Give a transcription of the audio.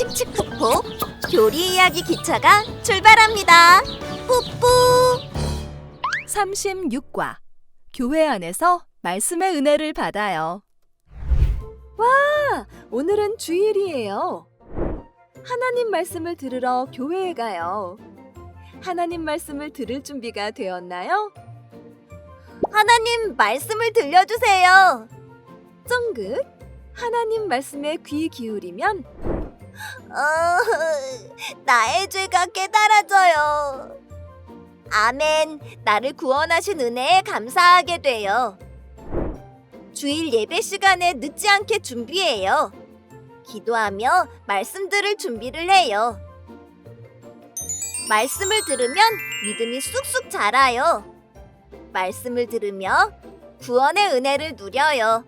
칙칙폭폭 교리 이야기 기차가 출발합니다. 뿌뿌 36과 교회 안에서 말씀의 은혜를 받아요. 와, 오늘은 주일이에요. 하나님 말씀을 들으러 교회에 가요. 하나님 말씀을 들을 준비가 되었나요? 하나님 말씀을 들려주세요. 쫑긋. 하나님 말씀에 귀 기울이면 어, 나의 죄가 깨달아져요. 아멘. 나를 구원하신 은혜에 감사하게 돼요. 주일 예배 시간에 늦지 않게 준비해요. 기도하며 말씀 들을 준비를 해요. 말씀을 들으면 믿음이 쑥쑥 자라요. 말씀을 들으며 구원의 은혜를 누려요.